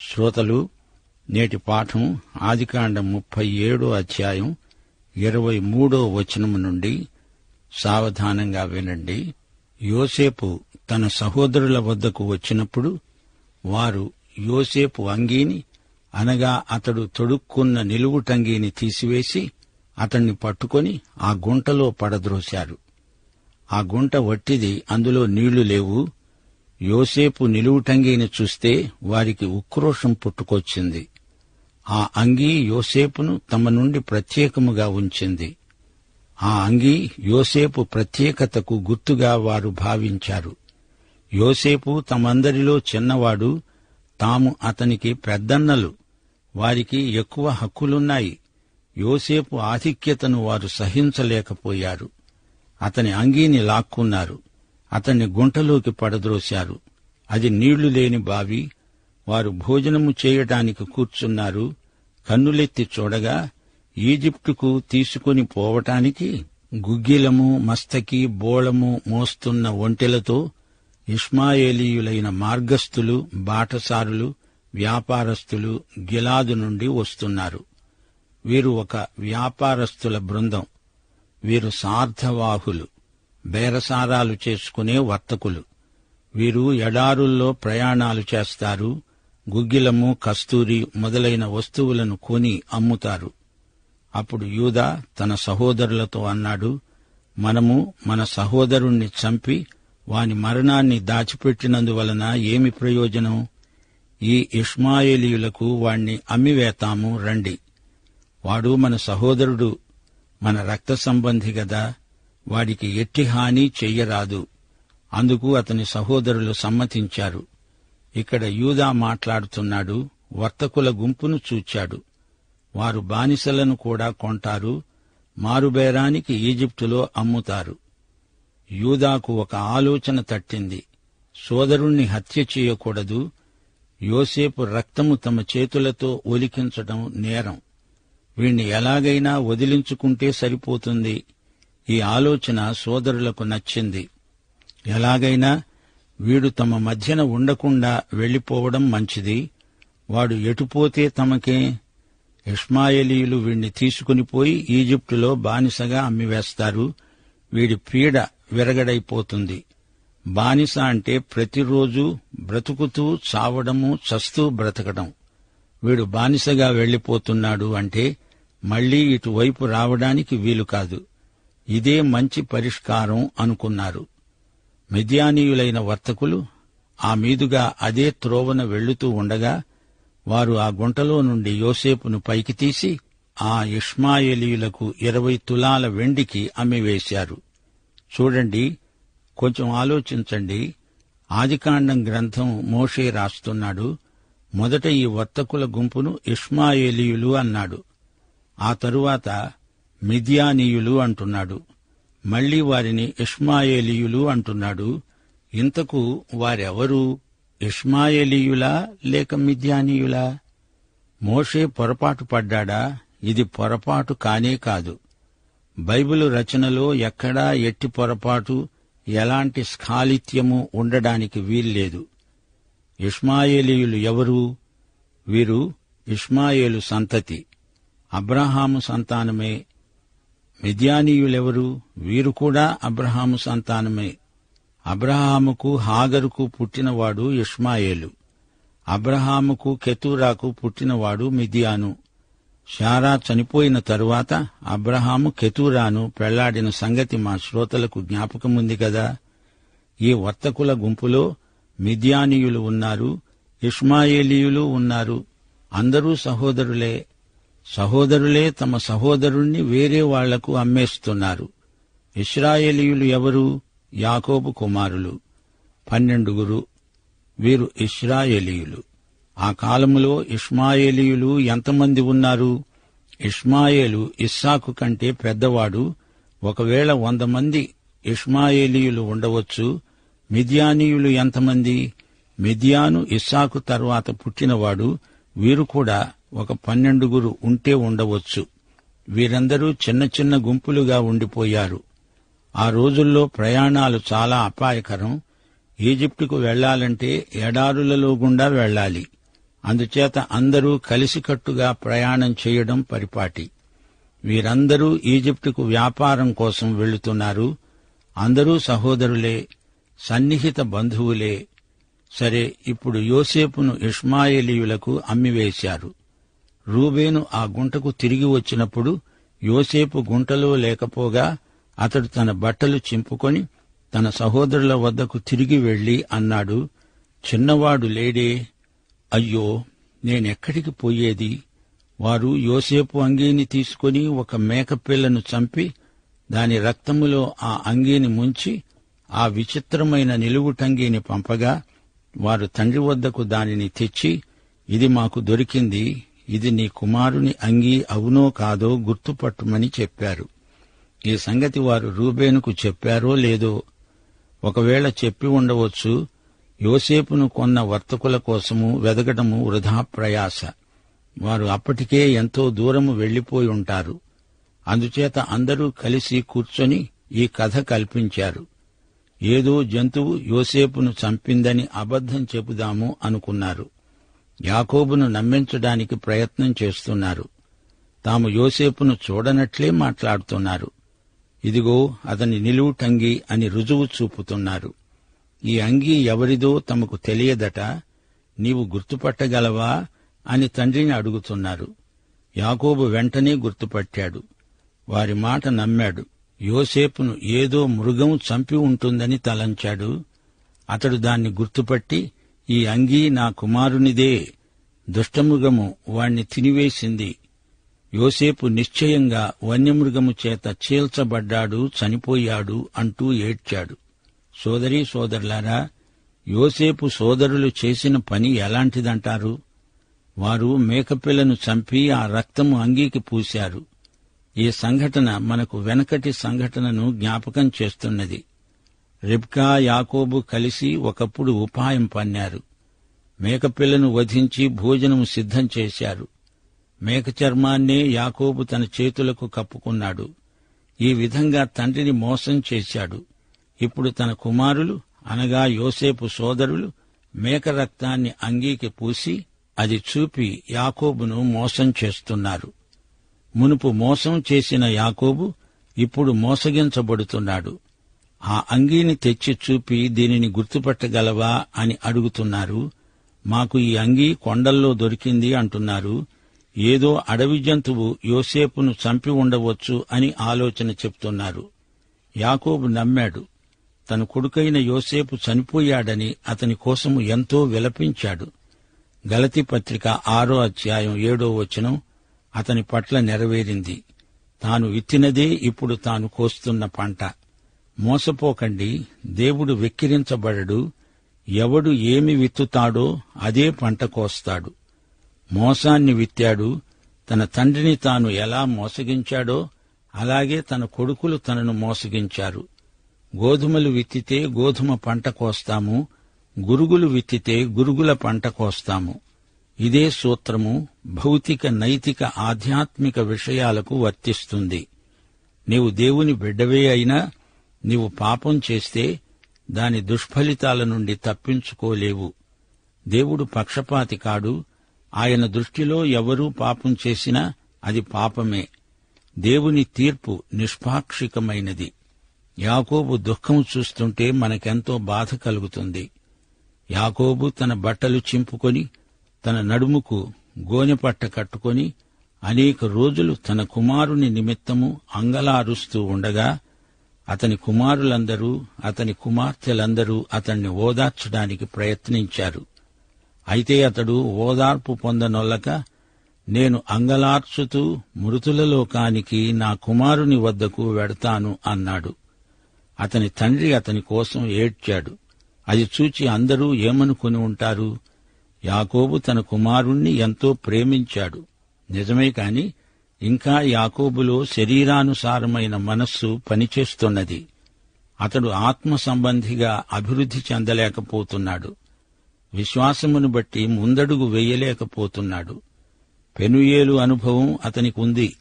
శ్రోతలు నేటి పాఠం ఆదికాండం ముప్పై ఏడో అధ్యాయం ఇరవై మూడో వచనము నుండి సావధానంగా వినండి. యోసేపు తన సహోదరుల వద్దకు వచ్చినప్పుడు వారు యోసేపు అంగీని అనగా అతడు తొడుక్కున్న నిలువుటంగీని తీసివేసి అతణ్ణి పట్టుకొని ఆ గుంటలో పడద్రోశారు. ఆ గుంట వట్టిది అందులో నీళ్ళు లేవు. యోసేపు నిలువుటంగీని చూస్తే వారికి ఉక్రోషం పుట్టుకొచ్చింది. ఆ అంగీ యోసేపును తమ నుండి ప్రత్యేకముగా ఉంచింది. ఆ అంగీ యోసేపు ప్రత్యేకతకు గుర్తుగా వారు భావించారు. యోసేపు తమందరిలో చిన్నవాడు తాము అతనికి పెద్దన్నలు వారికి ఎక్కువ హక్కులున్నాయి. యోసేపు ఆధిక్యతను వారు సహించలేకపోయారు. అతని అంగీని లాక్కున్నారు. అతన్ని గుంటలోకి పడద్రోశారు. అది నీళ్ళు లేని బావి. వారు భోజనము చేయటానికి కూర్చున్నారు. కన్నులెత్తి చూడగా ఈజిప్టుకు తీసుకుని పోవటానికి గుగ్గిలము మస్తకి బోళము మోస్తున్న ఒంటెలతో ఇష్మాయేలీయులైన మార్గస్థులు బాటసారులు వ్యాపారస్తులు గిలాదు నుండి వస్తున్నారు. వీరు ఒక వ్యాపారస్తుల బృందం. వీరు సార్థవాహులు. బేరసారాలు చేసుకునే వర్తకులు. వీరు ఎడారుల్లో ప్రయాణాలు చేస్తారు గుగ్గిలము కస్తూరి మొదలైన వస్తువులను కొని అమ్ముతారు. అప్పుడు యూదా తన సహోదరులతో అన్నాడు మనము మన సహోదరుణ్ణి చంపి వాని మరణాన్ని దాచిపెట్టినందువలన ఏమి ప్రయోజనం? ఈ ఇష్మాయేలీయులకు వాణ్ణి అమ్మివేతాము రండి. వాడు మన సహోదరుడు మన రక్త సంబంధి గదా. వాడికి ఎట్టి హాని చెయ్యరాదు. అందుకు అతని సహోదరులు సమ్మతించారు. ఇక్కడ యూదా మాట్లాడుతున్నాడు వర్తకుల గుంపును చూచాడు. వారు బానిసలను కూడా కొంటారు మారుబేరానికి ఈజిప్టులో అమ్ముతారు. యూదాకు ఒక ఆలోచన తట్టింది. సోదరుణ్ణి హత్య చేయకూడదు యోసేపు రక్తము తమ చేతులతో ఒలికించడం నేరం. వీణ్ణి ఎలాగైనా వదిలించుకుంటే సరిపోతుంది. ఈ ఆలోచన సోదరులకు నచ్చింది. ఎలాగైనా వీడు తమ మధ్యన ఉండకుండా వెళ్ళిపోవడం మంచిది. వాడు ఎటుపోతే తమకే. ఇష్మాయేలీయులు వీణ్ణి తీసుకునిపోయి ఈజిప్టులో బానిసగా అమ్మివేస్తారు. వీడి పీడ విరగడైపోతుంది. బానిస అంటే ప్రతిరోజు బ్రతుకుతూ చావడము చస్తూ బ్రతకడం. వీడు బానిసగా వెళ్ళిపోతున్నాడు అంటే మళ్ళీ ఇటువైపు రావడానికి వీలు కాదు. ఇదే మంచి పరిష్కారం అనుకున్నారు. మిద్యానీయులైన వర్తకులు ఆ మీదుగా అదే త్రోవన వెళ్ళుతూ ఉండగా వారు ఆ గుంటలో నుండి యోసేపును పైకి తీసి ఆ ఇష్మాయేలీయులకు ఇరవై తులాల వెండికి అమ్మివేశారు. చూడండి కొంచెం ఆలోచించండి. ఆదికాండం గ్రంథం మోషే రాస్తున్నాడు. మొదట ఈ వర్తకుల గుంపును ఇష్మాయేలీయులు అన్నాడు. ఆ తరువాత మిథియానీయులు అంటున్నాడు. మళ్ళీ వారిని ఇష్మాయేలీయులు అంటున్నాడు. ఇంతకు వారెవరు? ఇష్మాయేలీయులా లేక మిథ్యానీయులా మోషే పొరపాటు పడ్డాడా? ఇది పొరపాటు కానే కాదు. బైబిలు రచనలో ఎక్కడా ఎట్టి పొరపాటు ఎలాంటి స్ఖాళిత్యము ఉండడానికి వీల్లేదు. ఇష్మాయేలీయులు ఎవరు? వీరు ఇష్మాయేలు సంతతి. అబ్రహాము సంతానమే మిద్యానీయులెవరు? వీరు కూడా అబ్రహాము సంతానమే. అబ్రహాముకు హాగరుకు పుట్టినవాడు ఇష్మాయేలు. అబ్రహాముకు కెతూరాకు పుట్టినవాడు మిదియాను. షారా చనిపోయిన తరువాత అబ్రహాము కెతూరాను పెళ్ళాడిన సంగతి మా శ్రోతలకు జ్ఞాపకముంది కదా ఈ వర్తకుల గుంపులో మిద్యానీయులు ఉన్నారు ఇష్మాయేలీయులు ఉన్నారు. అందరూ సహోదరులే. సహోదరులే తమ సహోదరుణ్ణి వేరే వాళ్ళకు అమ్మేస్తున్నారు. ఇస్రాయేలీయులు ఎవరు? యాకోబు కుమారులు. పన్నెండుగురు. వీరు ఇస్రాయేలీయులు ఆ కాలములో ఇష్మాయేలీయులు ఎంతమంది ఉన్నారు? ఇష్మాయేలు ఇస్సాకు కంటే పెద్దవాడు. ఒకవేళ వంద మంది ఇష్మాయేలీయులు ఉండవచ్చు. మిద్యానీయులు ఎంతమంది? మిథియాను ఇస్సాకు తర్వాత పుట్టినవాడు. వీరు కూడా ఒక పన్నెండుగురు ఉంటే ఉండవచ్చు. వీరందరూ చిన్న చిన్న గుంపులుగా ఉండిపోయారు. ఆ రోజుల్లో ప్రయాణాలు చాలా అపాయకరం. ఈజిప్టుకు వెళ్ళాలంటే ఎడారులలో గుండా వెళ్ళాలి అందుచేత అందరూ కలిసికట్టుగా ప్రయాణం చేయడం పరిపాటి. వీరందరూ ఈజిప్టుకు వ్యాపారం కోసం వెళుతున్నారు. అందరూ సహోదరులే సన్నిహిత బంధువులే. సరే ఇప్పుడు యోసేపును ఇష్మాయేలీయులకు అమ్మివేశారు. రూబేను ఆ గుంటకు తిరిగి వచ్చినప్పుడు యోసేపు గుంటలో లేకపోగా అతడు తన బట్టలు చింపుకొని తన సహోదరుల వద్దకు తిరిగి వెళ్ళి అన్నాడు చిన్నవాడు లేడే. అయ్యో నేనెక్కడికి పోయేది? వారు యోసేపు అంగీని తీసుకుని ఒక మేకపిల్లను చంపి దాని రక్తములో ఆ అంగీని ముంచి ఆ విచిత్రమైన నిలువుటంగీని పంపగా వారు తండ్రి వద్దకు దానిని తెచ్చి ఇది మాకు దొరికింది. ఇది నీ కుమారుని అంగీ అవునో కాదో గుర్తుపట్టుమని చెప్పారు. ఈ సంగతి వారు రూబేనుకు చెప్పారో లేదో ఒకవేళ చెప్పి ఉండవచ్చు యోసేపును కొన్న వర్తకుల కోసము వెదగడము వృధా ప్రయాస. వారు అప్పటికే ఎంతో దూరము వెళ్ళిపోయి ఉంటారు. అందుచేత అందరూ కలిసి కూర్చొని ఈ కథ కల్పించారు. ఏదో జంతువు యోసేపును చంపిందని అబద్ధం చెబుదాము అనుకున్నారు. యాకోబును నమ్మించడానికి ప్రయత్నం చేస్తున్నారు. తాము యోసేపును చూడనట్లే మాట్లాడుతున్నారు. ఇదిగో అతని నిలువుటంగి అని రుజువు చూపుతున్నారు. ఈ అంగీ ఎవరిదో తమకు తెలియదట నీవు గుర్తుపట్టగలవా అని తండ్రిని అడుగుతున్నారు. యాకోబు వెంటనే గుర్తుపట్టాడు. వారి మాట నమ్మాడు. యోసేపును ఏదో మృగం చంపి ఉంటుందని తలంచాడు. అతడు దాన్ని గుర్తుపట్టి ఈ అంగీ నా కుమారునిదే. దుష్టమృగము వాణ్ణి తినివేసింది. యోసేపు నిశ్చయంగా వన్యమృగము చేత చీల్చబడ్డాడు చనిపోయాడు అంటూ ఏడ్చాడు. సోదరీ సోదరులారా యోసేపు సోదరులు చేసిన పని ఎలాంటిదంటారు? వారు మేకపిల్లను చంపి ఆ రక్తము అంగీకి పూశారు. ఈ సంఘటన మనకు వెనకటి సంఘటనను జ్ఞాపకం చేస్తున్నది. రిబ్కా యాకోబు కలిసి ఒకప్పుడు ఉపాయం పన్నారు. మేకపిల్లను వధించి భోజనము సిద్ధం చేశారు. మేక చర్మాన్నే యాకోబు తన చేతులకు కప్పుకున్నాడు. ఈ విధంగా తండ్రిని మోసం చేశాడు. ఇప్పుడు తన కుమారులు అనగా యోసేపు సోదరులు మేక రక్తాన్ని అంగీకి పూసి అది చూపి యాకోబును మోసం చేస్తున్నారు. మునుపు మోసం చేసిన యాకోబు ఇప్పుడు మోసగించబడుతున్నాడు. ఆ అంగీని తెచ్చి చూపి దీనిని గుర్తుపట్టగలవా అని అడుగుతున్నారు. మాకు ఈ అంగీ కొండల్లో దొరికింది అంటున్నారు. ఏదో అడవి జంతువు యోసేపును చంపి ఉండవచ్చు అని ఆలోచన చెప్తున్నారు. యాకోబు నమ్మాడు. తన కొడుకైన యోసేపు చనిపోయాడని అతని కోసము ఎంతో విలపించాడు. గలతి పత్రిక ఆరో అధ్యాయం ఏడో వచనం అతని పట్ల నెరవేరింది. తాను విత్తినదే ఇప్పుడు తాను కోస్తున్న పంట. మోసపోకండి దేవుడు వెక్కిరించబడడు ఎవడు ఏమి విత్తుతాడో అదే పంట కోస్తాడు. మోసాన్ని విత్తాడు తన తండ్రిని తాను ఎలా మోసగించాడో అలాగే తన కొడుకులు తనను మోసగించారు. గోధుమలు విత్తితే గోధుమ పంట కోస్తాము గురుగులు విత్తితే గురుగుల పంట కోస్తాము. ఇదే సూత్రము భౌతిక నైతిక ఆధ్యాత్మిక విషయాలకు వర్తిస్తుంది. నీవు దేవుని బిడ్డవే అయినా నీవు పాపం చేస్తే దాని దుష్ఫలితాల నుండి తప్పించుకోలేవు. దేవుడు పక్షపాతి కాడు. ఆయన దృష్టిలో ఎవరూ పాపం చేసినా అది పాపమే. దేవుని తీర్పు నిష్పాక్షికమైనది. యాకోబు దుఃఖం చూస్తుంటే మనకెంతో బాధ కలుగుతుంది. యాకోబు తన బట్టలు చింపుకొని తన నడుముకు గోనెపట్ట కట్టుకొని అనేక రోజులు తన కుమారుని నిమిత్తము అంగలారుస్తూ ఉండగా అతని కుమారులందరూ అతని కుమార్తెలందరూ అతన్ని ఓదార్చడానికి ప్రయత్నించారు. అయితే అతడు ఓదార్పు పొందనొల్లక నేను అంగలార్చుతూ మృతుల లోకానికి నా కుమారుని వద్దకు వెడతాను అన్నాడు. అతని తండ్రి అతని కోసం ఏడ్చాడు. అది చూచి అందరూ ఏమనుకుని ఉంటారు? యాకోబు తన కుమారుణ్ణి ఎంతో ప్రేమించాడు. నిజమే కాని ఇంకా యాకోబులో శరీరానుసారమైన మనస్సు పనిచేస్తున్నది. అతడు ఆత్మ సంబంధిగా అభివృద్ధి చెందలేకపోతున్నాడు. విశ్వాసమును బట్టి ముందడుగు వెయ్యలేకపోతున్నాడు పెనుయేలు అనుభవం అతనికి ఉంది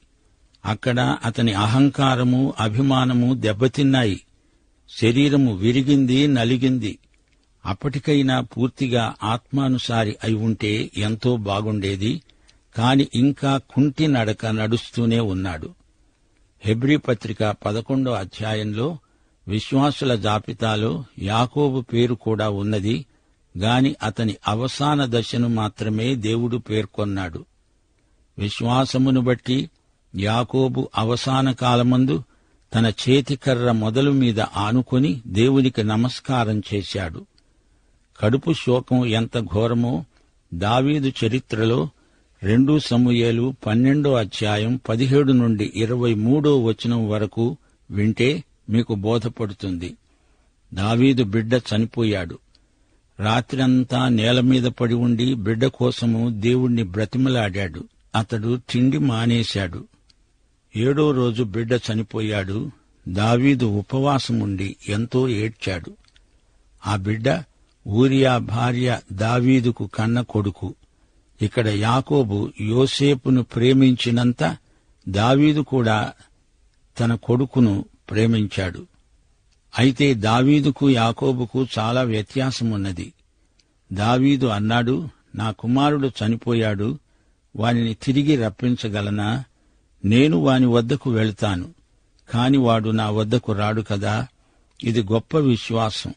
అక్కడ అతని అహంకారము అభిమానము దెబ్బతిన్నాయి. శరీరము విరిగింది నలిగింది. అప్పటికైనా పూర్తిగా ఆత్మానుసారి అయి ఉంటే ఎంతో బాగుండేది. కాని ఇంకా కుంటి నడక నడుస్తూనే ఉన్నాడు. హెబ్రీ పత్రిక పదకొండో అధ్యాయంలో విశ్వాసుల జాబితాలో యాకోబు పేరు కూడా ఉన్నది గాని అతని అవసాన దశను మాత్రమే దేవుడు పేర్కొన్నాడు. విశ్వాసమును బట్టి యాకోబు అవసాన కాలమందు తన చేతికర్ర మొదలు మీద ఆనుకొని దేవునికి నమస్కారం చేశాడు. కడుపు శోకం ఎంత ఘోరమో దావీదు చరిత్రలో రెండు సమూయేలు పన్నెండో అధ్యాయం పదిహేడు నుండి ఇరవై మూడో వచనం వరకు వింటే మీకు బోధపడుతుంది. దావీదు బిడ్డ చనిపోయాడు. రాత్రంతా నేల మీద పడి ఉండి బిడ్డ కోసము దేవుణ్ణి బ్రతిమలాడాడు. అతడు తిండి మానేశాడు. ఏడో రోజు బిడ్డ చనిపోయాడు. దావీదు ఉపవాసముండి ఎంతో ఏడ్చాడు. ఆ బిడ్డ ఊరియా భార్య దావీదుకు కన్న కొడుకు. ఇక్కడ యాకోబు యోసేపును ప్రేమించినంత దావీదు కూడా తన కొడుకును ప్రేమించాడు. అయితే దావీదుకు యాకోబుకు చాలా వ్యత్యాసమున్నది. దావీదు అన్నాడు నా కుమారుడు చనిపోయాడు వానిని తిరిగి రప్పించగలనా? నేను వాని వద్దకు వెళ్తాను కాని వాడు నా వద్దకు రాడు కదా? ఇది గొప్ప విశ్వాసం.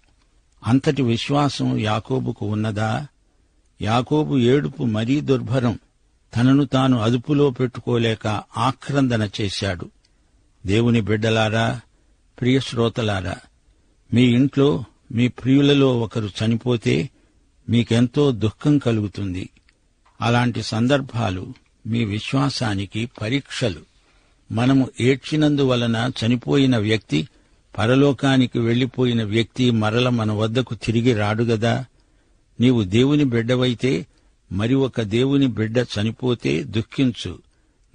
అంతటి విశ్వాసం యాకోబుకు ఉన్నదా? యాకోబు ఏడుపు మరీ దుర్భరం. తనను తాను అదుపులో పెట్టుకోలేక ఆక్రందన చేశాడు. దేవుని బిడ్డలారా ప్రియశ్రోతలారా మీ ఇంట్లో మీ ప్రియులలో ఒకరు చనిపోతే మీకెంతో దుఃఖం కలుగుతుంది. అలాంటి సందర్భాలు మీ విశ్వాసానికి పరీక్షలు. మనము ఏడ్చినందువలన చనిపోయిన వ్యక్తి పరలోకానికి వెళ్ళిపోయిన వ్యక్తి మరల మన వద్దకు తిరిగి రాడుగదా నీవు దేవుని బిడ్డవైతే మరి ఒక దేవుని బిడ్డ చనిపోతే దుఃఖించు.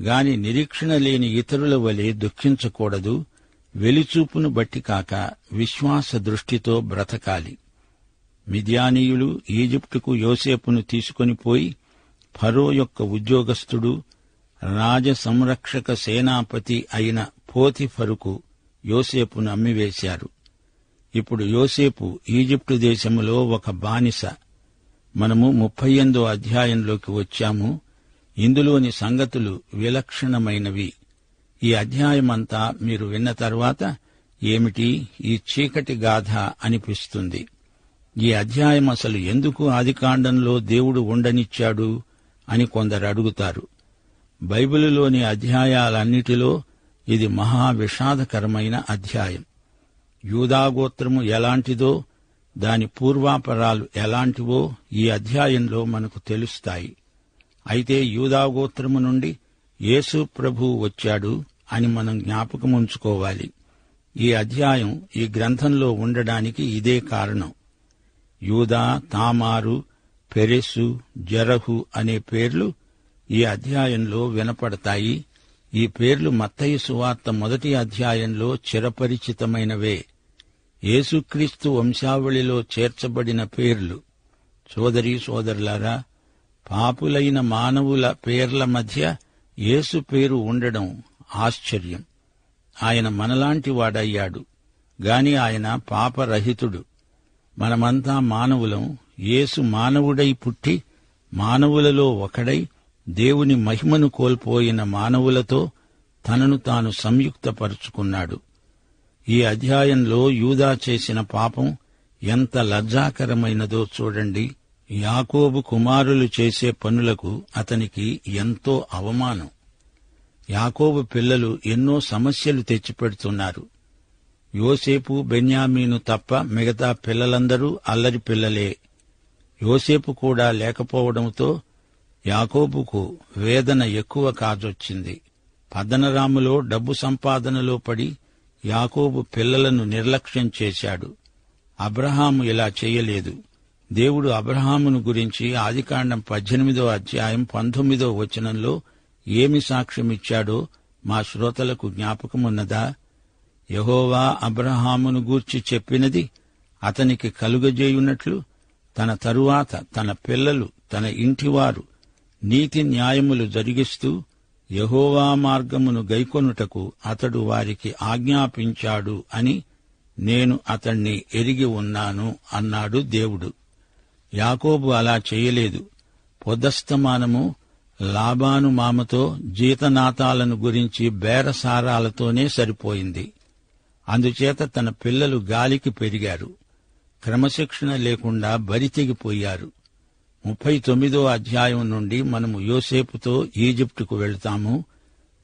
గాని నిరీక్షణ లేని ఇతరుల వలె దుఃఖించకూడదు. వెలిచూపును బట్టి కాక విశ్వాస దృష్టితో బ్రతకాలి. మిద్యానీయులు ఈజిప్టుకు యోసేపును తీసుకొని పోయి ఫరో యొక్క ఉద్యోగస్తుడు రాజ సంరక్షక సేనాపతి అయిన పోతిఫరుకు యోసేపును అమ్మివేశారు. ఇప్పుడు యోసేపు ఈజిప్టు దేశములో ఒక బానిస. మనము ముప్పై ఎందో అధ్యాయంలోకి వచ్చాము. ఇందులోని సంగతులు విలక్షణమైనవి. ఈ అధ్యాయమంతా మీరు విన్న తర్వాత ఏమిటి? ఈ చీకటి గాథ అనిపిస్తుంది. ఈ అధ్యాయం అసలు ఎందుకు ఆదికాండంలో దేవుడు ఉండనిచ్చాడు అని కొందరు అడుగుతారు. బైబిలులోని అధ్యాయాలన్నిటిలో ఇది మహా విషాదకరమైన అధ్యాయం. యూదాగోత్రము ఎలాంటిదో దాని పూర్వాపరాలు ఎలాంటివో ఈ అధ్యాయంలో మనకు తెలుస్తాయి. అయితే యూదాగోత్రము నుండి యేసు ప్రభు వచ్చాడు అని మనం జ్ఞాపకముంచుకోవాలి ఈ అధ్యాయం ఈ గ్రంథంలో ఉండడానికి ఇదే కారణం. యూదా తామారు పెరెసు జరహు అనే పేర్లు ఈ అధ్యాయంలో వినపడతాయి. ఈ పేర్లు మత్తయి సువార్త మొదటి అధ్యాయంలో చిరపరిచితమైనవే. యేసుక్రీస్తు వంశావళిలో చేర్చబడిన పేర్లు. సోదరి సోదరులారా పాపులైన మానవుల పేర్ల మధ్య యేసు పేరు ఉండడం ఆశ్చర్యం. ఆయన మనలాంటి వాడయ్యాడు గాని ఆయన పాపరహితుడు. మనమంతా మానవులం యేసు మానవుడై పుట్టి మానవులలో ఒకడై దేవుని మహిమను కోల్పోయిన మానవులతో తనను తాను సంయుక్తపరుచుకున్నాడు. ఈ అధ్యాయంలో యూదా చేసిన పాపం ఎంత లజ్జాకరమైనదో చూడండి. యాకోబు కుమారులు చేసే పనులకు అతనికి ఎంతో అవమానం. యాకోబు పిల్లలు ఎన్నో సమస్యలు తెచ్చిపెడుతున్నారు. యోసేపు బెన్యామీను తప్ప మిగతా పిల్లలందరూ అల్లరి పిల్లలే. యోసేపు కూడా లేకపోవడంతో యాకోబుకు వేదన ఎక్కువ కాజొచ్చింది. పద్దనరాములో డబ్బు సంపాదనలో పడి యాకోబు పిల్లలను నిర్లక్ష్యం చేశాడు. అబ్రహాము ఇలా చేయలేదు. దేవుడు అబ్రహామును గురించి ఆదికాండం పద్దెనిమిదో అధ్యాయం పంతొమ్మిదో వచనంలో ఏమి సాక్ష్యమిచ్చాడో మా శ్రోతలకు జ్ఞాపకమున్నదా? యహోవా అబ్రహామును గూర్చి చెప్పినది అతనికి కలుగజేయున్నట్లు తన తరువాత తన పిల్లలు తన ఇంటివారు నీతి న్యాయములు జరిగిస్తూ యహోవా మార్గమును గైకొనుటకు అతడు వారికి ఆజ్ఞాపించాడు అని నేను అతణ్ణి ఎరిగి ఉన్నాను అన్నాడు దేవుడు. యాకోబు అలా చేయలేదు. పొదస్తమానము లాబాను మామతో జీతనాతాలను గురించి బేరసారాలతోనే సరిపోయింది. అందుచేత తన పిల్లలు గాలికి పెరిగారు. క్రమశిక్షణ లేకుండా బరితెగిపోయారు ముప్పై తొమ్మిదో అధ్యాయం నుండి మనము యోసేపుతో ఈజిప్టుకు వెళ్తాము.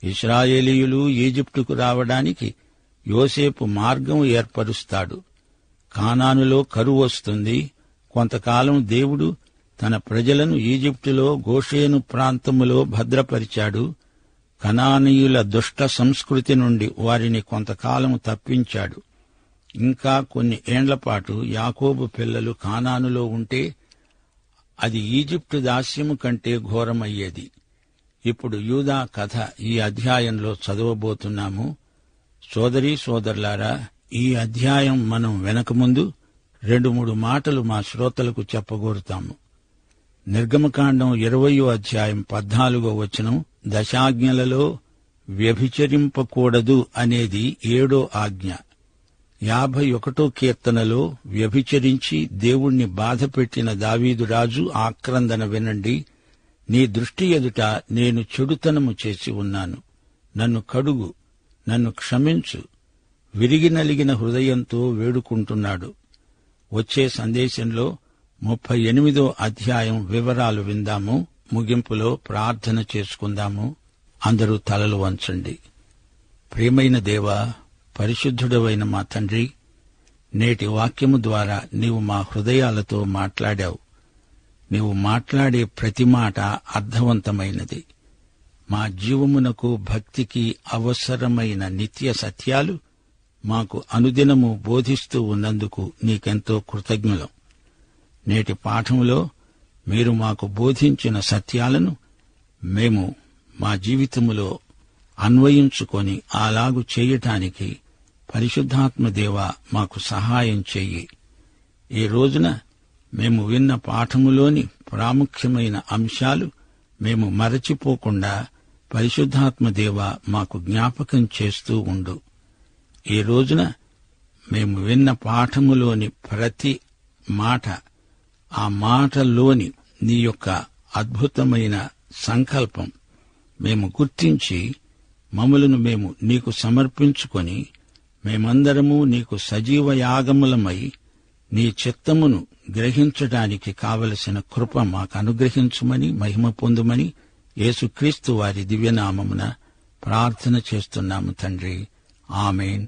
ఇస్రాయేలీయులు ఈజిప్టుకు రావడానికి యోసేపు మార్గం ఏర్పరుస్తాడు. కానానులో కరువు వస్తుంది. కొంతకాలం దేవుడు తన ప్రజలను ఈజిప్టులో గోషేను ప్రాంతములో భద్రపరిచాడు. కనానీయుల దుష్ట సంస్కృతి నుండి వారిని కొంతకాలం తప్పించాడు. ఇంకా కొన్ని ఏండ్లపాటు యాకోబు పిల్లలు కానానులో ఉంటే అది ఈజిప్టు దాస్యము కంటే ఘోరమయ్యేది. ఇప్పుడు యూదా కథ ఈ అధ్యాయంలో చదవబోతున్నాము. సోదరీ సోదరులారా ఈ అధ్యాయం మనం వెనకముందు రెండు మూడు మాటలు మా శ్రోతలకు చెప్పగోరుతాము. నిర్గమకాండం ఇరవయో అధ్యాయం పద్నాలుగో వచనం దశాజ్ఞలలో వ్యభిచరింపకూడదు అనేది ఏడో ఆజ్ఞ. యాభై ఒకటో కీర్తనలో వ్యభిచరించి దేవుణ్ణి బాధపెట్టిన దావీదు రాజు ఆక్రందన వినండి. నీ దృష్టి ఎదుట నేను చెడుతనము చేసి ఉన్నాను. నన్ను కడుగు నన్ను క్షమించు. విరిగి నలిగిన హృదయంతో వేడుకుంటున్నాడు. వచ్చే సందేశంలో ముప్పై ఎనిమిదో అధ్యాయం వివరాలు విందాము. ముగింపులో ప్రార్థన చేసుకుందాము. అందరూ తలలు వంచండి. ప్రియమైన దేవా పరిశుద్ధుడవైన మా తండ్రి నేటి వాక్యము ద్వారా నీవు మా హృదయాలతో మాట్లాడావు. నీవు మాట్లాడే ప్రతి మాట అర్థవంతమైనది. మా జీవమునకు భక్తికి అవసరమైన నిత్య సత్యాలు మాకు అనుదినము బోధిస్తూ ఉన్నందుకు నీకెంతో కృతజ్ఞులం. నేటి పాఠంలో మీరు మాకు బోధించిన సత్యాలను మేము మా జీవితములో అన్వయించుకొని అలాగు చేయటానికి పరిశుద్ధాత్మదేవ మాకు సహాయం చెయ్యి ఈ రోజున మేము విన్న పాఠములోని ప్రాముఖ్యమైన అంశాలు మేము మరచిపోకుండా పరిశుద్ధాత్మదేవ మాకు జ్ఞాపకం చేస్తూ ఉండు. ఈ రోజున మేము విన్న పాఠములోని ప్రతి మాట ఆ మాటలోని నీ యొక్క అద్భుతమైన సంకల్పం మేము గుర్తించి మమ్మలను మేము నీకు సమర్పించుకొని మేమందరము నీకు సజీవ యాగములమై నీ చిత్తమును గ్రహించటానికి కావలసిన కృప మాకు అనుగ్రహించుమని మహిమ పొందుమని యేసుక్రీస్తు వారి దివ్యనామమున ప్రార్థన చేస్తున్నాము తండ్రి. ఆమెన్.